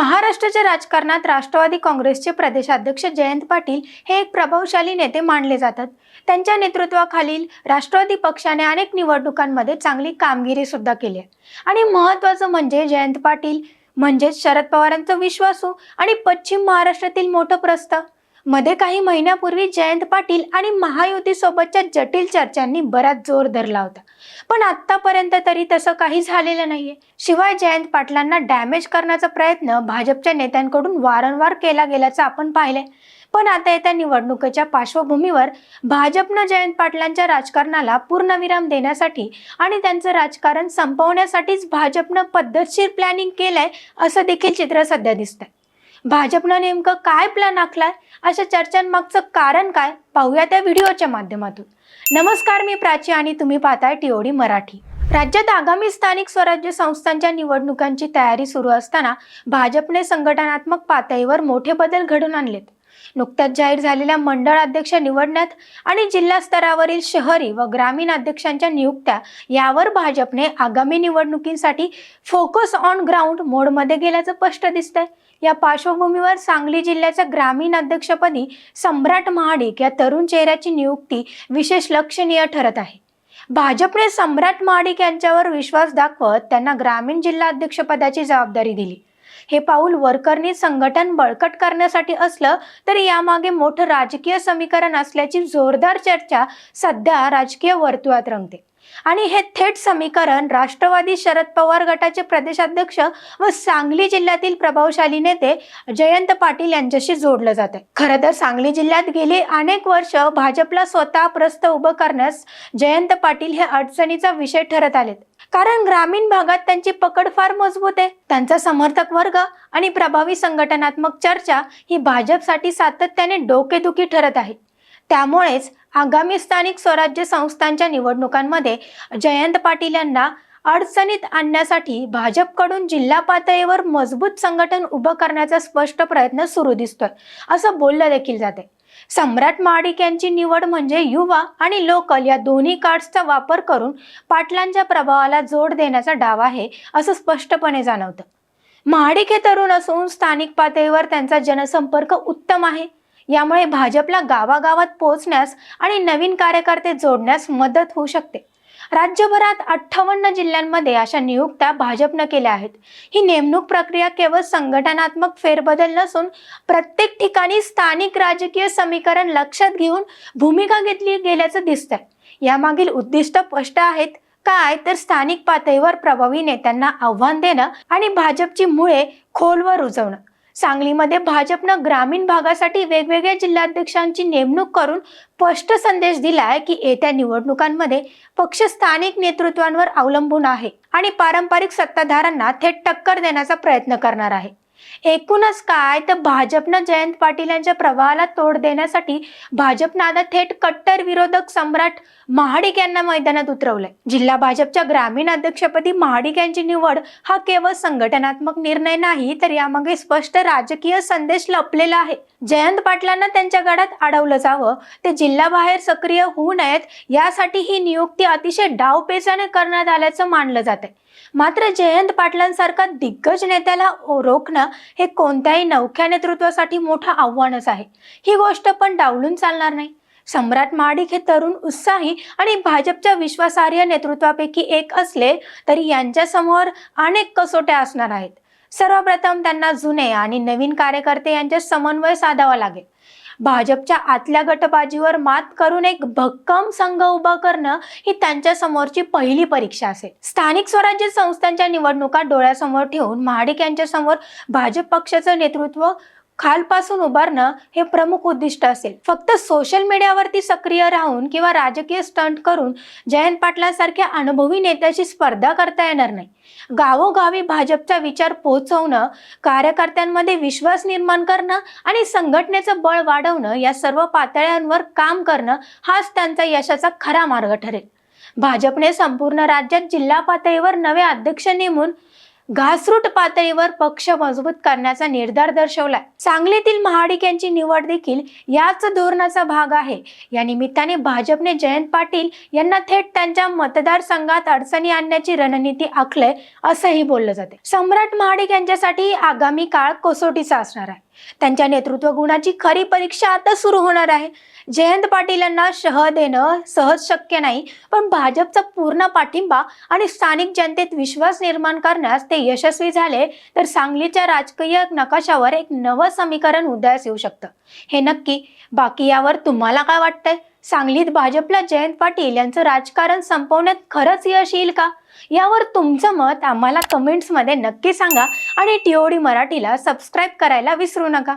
महाराष्ट्राच्या राजकारणात राष्ट्रवादी काँग्रेसचे प्रदेशाध्यक्ष जयंत पाटील हे एक प्रभावशाली नेते मानले जातात. त्यांच्या नेतृत्वाखालील राष्ट्रवादी पक्षाने अनेक निवडणुकांमध्ये चांगली कामगिरी सुद्धा केली आहे. आणि महत्त्वाचं म्हणजे जयंत पाटील म्हणजेच शरद पवारांचं विश्वासू आणि पश्चिम महाराष्ट्रातील मोठं प्रस्थ. मध्ये काही महिन्यापूर्वी जयंत पाटील आणि महायुतीसोबतच्या जटिल चर्चांनी बराच जोर धरला होता. पण आत्तापर्यंत तरी तसं काही झालेलं नाहीये. शिवाय जयंत पाटलांना डॅमेज करण्याचा प्रयत्न भाजपच्या नेत्यांकडून वारंवार केला गेल्याचं आपण पाहिलंय. पण आता येत्या निवडणुकीच्या पार्श्वभूमीवर भाजपनं जयंत पाटलांच्या राजकारणाला पूर्णविराम देण्यासाठी आणि त्यांचं राजकारण संपवण्यासाठीच भाजपनं पद्धतशीर प्लॅनिंग केलंय असं देखील चित्र सध्या दिसतंय. भाजपनं नेमकं काय प्लॅन आखलाय? अशा चर्चांमागचं कारण काय? पाहूया त्या व्हिडिओच्या माध्यमातून. नमस्कार मी प्राची आणि तुम्ही पाहताय टीओडी मराठी. राज्यात आगामी स्थानिक स्वराज्य संस्थांच्या निवडणुकांची तयारी सुरू असताना भाजपने संघटनात्मक पातळीवर मोठे बदल घडून आणलेत. नुकत्याच जाहीर झालेल्या मंडळ अध्यक्ष निवडण्यात आणि जिल्हा स्तरावरील शहरी व ग्रामीण अध्यक्षांच्या नियुक्त्या यावर भाजपने आगामी निवडणुकींसाठी फोकस ऑन ग्राउंड मोडमध्ये गेल्याचं स्पष्ट दिसतंय. या पार्श्वभूमीवर सांगली जिल्ह्याच्या ग्रामीण अध्यक्षपदी सम्राट महाडिक या तरुण चेहऱ्याची नियुक्ती विशेष लक्षणीय ठरत आहे. भाजपने सम्राट महाडिक यांच्यावर विश्वास दाखवत त्यांना ग्रामीण जिल्हा अध्यक्षपदाची जबाबदारी दिली. हे पाऊल वरकरणी संघटन बळकट करण्यासाठी असलं तरी यामागे मोठं राजकीय समीकरण असल्याची जोरदार चर्चा सध्या राजकीय वर्तुळात रंगते. आणि हे थेट समीकरण राष्ट्रवादी शरद पवार गटाचे प्रदेशाध्यक्ष व सांगली जिल्ह्यातील प्रभावशाली नेते जयंत पाटील यांच्याशी जोडलं जात. आहे खरं तर सांगली जिल्ह्यात गेली अनेक वर्ष भाजपला स्वतः प्रस्थ उभं करण्यास जयंत पाटील हे अडचणीचा विषय ठरत आलेत. कारण ग्रामीण भागात त्यांची पकड फार मजबूत आहे. त्यांचा समर्थक वर्ग आणि प्रभावी संघटनात्मक चर्चा ही भाजपसाठी सातत्याने डोकेदुखी ठरत आहे. त्यामुळेच आगामी स्थानिक स्वराज्य संस्थांच्या निवडणुकांमध्ये जयंत पाटील यांना अडचणीत आणण्यासाठी भाजपकडून जिल्हा पातळीवर मजबूत संघटन उभं करण्याचा स्पष्ट प्रयत्न सुरू दिसतोय असं बोललं देखील जाते सम्राट महाडिक यांची निवड म्हणजे युवा आणि लोकल या दोन्ही कार्ड्सचा वापर करून पाटलांच्या प्रभावाला जोड देण्याचा डाव आहे असं स्पष्टपणे जाणवतं. महाडिक हे तरुण असून स्थानिक पातळीवर त्यांचा जनसंपर्क उत्तम आहे. यामुळे भाजपला गावागावात पोहोचण्यास आणि नवीन कार्यकर्ते जोडण्यास मदत होऊ शकते. राज्यभरात अठ्ठावन्न जिल्ह्यांमध्ये अशा नियुक्त्या भाजपनं केल्या आहेत. ही नेमणूक प्रक्रिया केवळ संघटनात्मक फेरबदल नसून प्रत्येक ठिकाणी स्थानिक राजकीय समीकरण लक्षात घेऊन भूमिका घेतली गेल्याचं दिसतंय. यामागील उद्दिष्ट स्पष्ट आहेत. काय? तर स्थानिक पातळीवर प्रभावी नेत्यांना आव्हान देणं आणि भाजपची मुळे खोलवर रुजवणं. सांगलीमध्ये भाजपनं ग्रामीण भागासाठी वेगवेगळ्या जिल्हाध्यक्षांची नेमणूक करून स्पष्ट संदेश दिलाय की येत्या निवडणुकांमध्ये पक्ष स्थानिक नेतृत्वांवर अवलंबून आहे आणि पारंपरिक सत्ताधारांना थेट टक्कर देण्याचा प्रयत्न करणार आहे. एकूणच काय तर भाजपनं जयंत पाटील यांच्या प्रवाहाला तोड देण्यासाठी भाजपनं आता थेट कट्टर विरोधक सम्राट महाडिक यांना मैदानात उतरवलंय. जिल्हा भाजपच्या ग्रामीण अध्यक्षपदी महाडिक यांची निवड हा केवळ संघटनात्मक निर्णय नाही तर यामागे स्पष्ट राजकीय संदेश लपलेला आहे. जयंत पाटलांना त्यांच्या गडात अडवलं जावं ते जिल्हाबाहेर सक्रिय होऊ नयेत यासाठी ही नियुक्ती अतिशय डावपेचाने करण्यात आल्याचं मानलं जात मात्र जयंत पाटलांसारखा दिग्गज नेत्याला रोखणं हे कोणत्याही नवख्या नेतृत्वासाठी मोठं आव्हानच आहे. ही गोष्ट पण डावलून चालणार नाही. सम्राट महाडिक हे तरुण उत्साही आणि भाजपच्या विश्वासार्ह नेतृत्वापैकी एक असले तरी यांच्यासमोर अनेक कसोट्या असणार आहेत. सर्वप्रथम त्यांना जुने आणि नवीन कार्यकर्ते यांच्यात समन्वय साधावा लागेल. भाजपच्या आतल्या गटबाजीवर मात करून एक भक्कम संघ उभा करणं ही त्यांच्या समोरची पहिली परीक्षा असेल. स्थानिक स्वराज्य संस्थांच्या निवडणुका डोळ्यासमोर ठेवून महाडिक यांच्या समोर भाजप पक्षाचं नेतृत्व खालपासून उभारणं हे प्रमुख उद्दिष्ट असेल. फक्त सोशल मीडियावरती सक्रिय राहून किंवा राजकीय स्टंट करून जयंत पाटलांसारख्या अनुभवी नेत्याची स्पर्धा करता येणार नाही. गावोगावी भाजपचा विचार पोहोचवणं कार्यकर्त्यांमध्ये विश्वास निर्माण करणं आणि संघटनेचं बळ वाढवणं या सर्व पातळ्यांवर काम करणं हाच त्यांचा यशाचा खरा मार्ग ठरेल. भाजपने संपूर्ण राज्यात जिल्हा पातळीवर नवे अध्यक्ष नेमून घासरूट पातळीवर पक्ष मजबूत करण्याचा निर्धार दर्शवलाय. सांगलीतील महाडिक यांची निवड देखील याच धोरणाचा भाग आहे. या निमित्ताने भाजपने जयंत पाटील यांना थेट त्यांच्या मतदारसंघात अडचणी आणण्याची रणनीती आखलंय असंही बोललं जाते सम्राट महाडिक यांच्यासाठी आगामी काळ कसोटीचा असणार आहे. त्यांच्या नेतृत्व गुणाची खरी परीक्षा आता सुरू होणार आहे. जयंत पाटील यांना शह देणं सहज शक्य नाही पण भाजपचा पूर्ण पाठिंबा आणि स्थानिक जनतेत विश्वास निर्माण करण्यास ते यशस्वी झाले तर सांगलीच्या राजकीय नकाशावर एक नवं समीकरण उदयास येऊ शकतं. हे नक्की बाकी यावर तुम्हाला काय वाटतंय? सांगलीत भाजपला जयंत पाटील यांचं राजकारण संपवण्यात खरंच यश येईल का? यावर तुमचं मत आम्हाला कमेंट्समध्ये नक्की सांगा आणि टीओडी मराठीला सबस्क्राईब करायला विसरू नका.